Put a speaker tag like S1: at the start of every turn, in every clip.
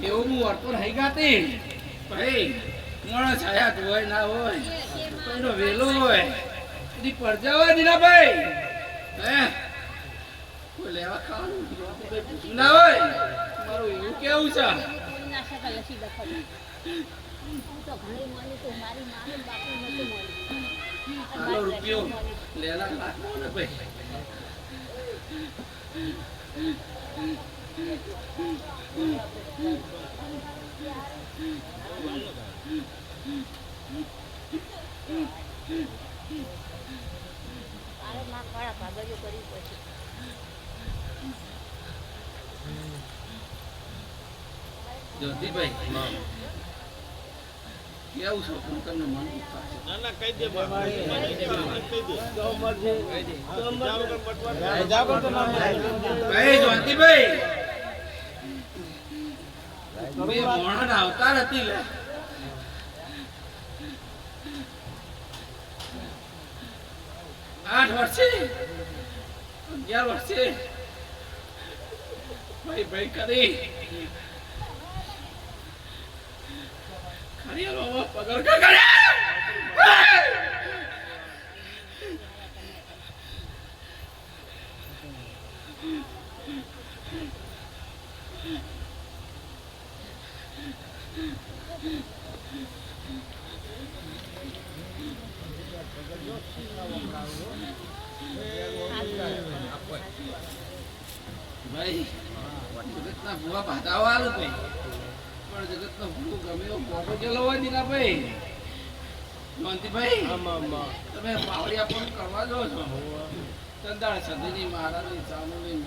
S1: એવું વર્તુળ હઈ ગાતી ભાઈ મોણો છાયા જ હોય ના હોય એનો વેલો હોય એની પડજા હોય દીના ભાઈ હે કોઈ લેવા ખાવાનું પૂછ્યું ના હોય. મારું એવું કેવું છે?
S2: હું તો ઘણી મારી માને બાપુ નથી મારે માં કાળા ભાગજો પછી
S1: જ્યોતિભાઈ કેવું છે પણ તમને મન
S3: ના ના કહી દે ભાઈ કહી દે
S1: ભાઈ જ્યોતિભાઈ. બે આવતા નથી લે. આઠ વર્ષે? અગિયાર વર્ષે? ભાઈ ભાઈ કરી ખરી હાલો પગર કા કરે ભાઈ ભૂવા ભાતાવા આવું ભાઈ પણ જગતનો કરવા જો છો ચંદાળ સદીની મહારાજની ચામુની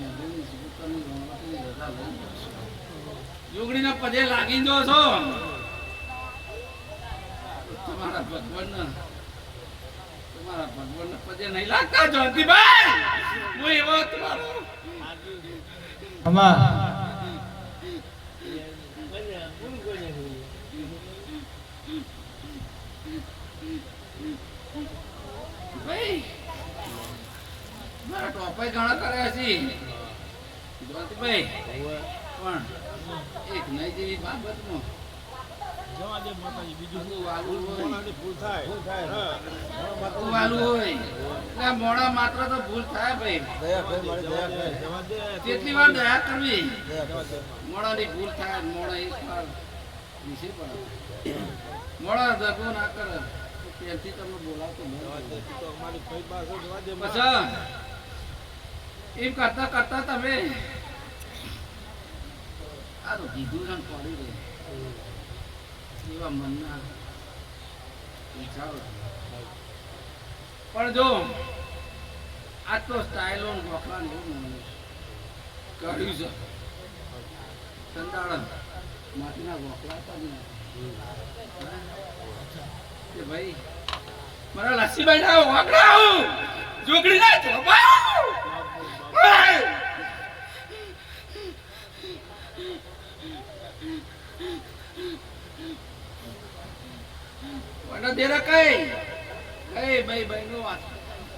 S1: પદે લાગી જો છો. તમારા ભગવાનના તમારા ભગવાનના પદે નહીં લાગતા, જયંતિભાઈ. હું એવો તમારો
S4: આમાં
S1: મોડા માત્ર તો ભૂલ થાય ભાઈ કેટલી વાર દયા કરવી મોડાની ભૂલ થાય મોડા એક વાર મોડા દગો ના કરે. તો તમે બોલાવતો. પછી એમ કરતા કરતા તમે આ તો કીધું છે ને પડી રહે. એવા મનના વિચારો પણ જો આ તો સ્ટાઇલો ને એવું કર્યું છે. ચંદાળ માટીના ગોખલા હતા ને. ભાઈ, મારા લસ્સીભાઈ ના વાકડા જોગડી ના ચોપાયો વડા દેરા કઈ? કઈ ભાઈ ભાઈ નો વાત.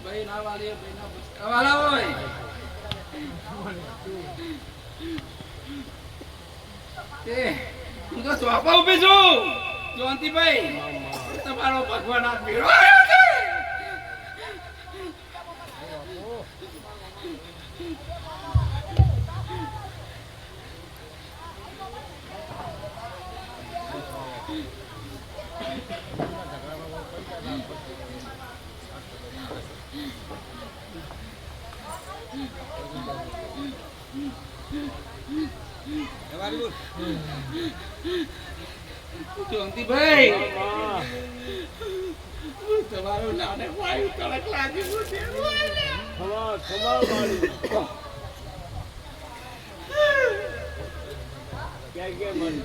S1: ભાઈ ના વાલી ભાઈ ના બસકા વાળા હોય. તે હું તો ચોપા ઊભી છું જોંતીભાઈ તમારો ભગવાન આ ભેળો આવ્યો છે જોંતીભાઈ તમારો નાને વાયુ તડક લાગી ગયો
S3: છે. ખમા મારી ક્યાં ક્યાં મારી